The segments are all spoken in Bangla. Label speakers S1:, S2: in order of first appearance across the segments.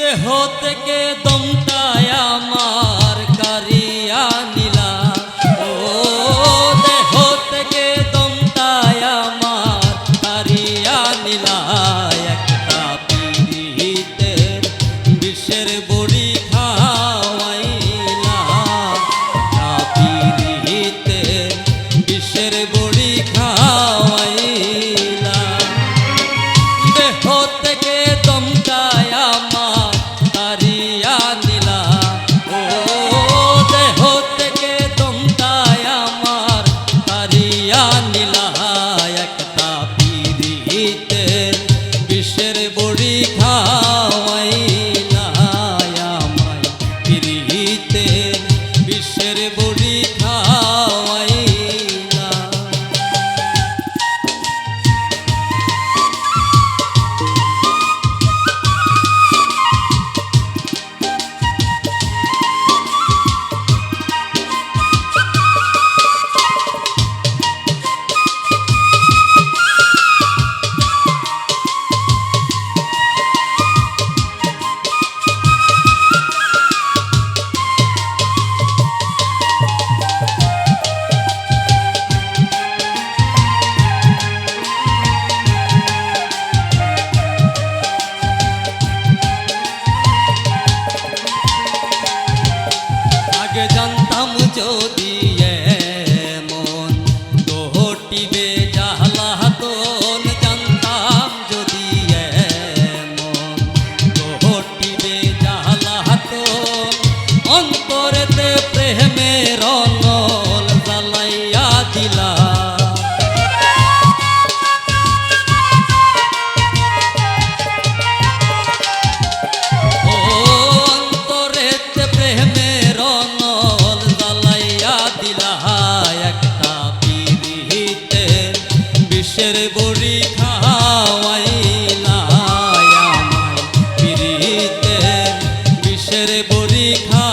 S1: দেহ থেকে দমটায় আমার কারিয়া নীলা। ও দেহ থেকে দমটায় আমার কারিয়া নীলা। প্রত্যেকে সুখের বড়ি খাওয়াই নাই পিড়িতে বিষের বড়ি খা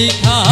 S1: শিখা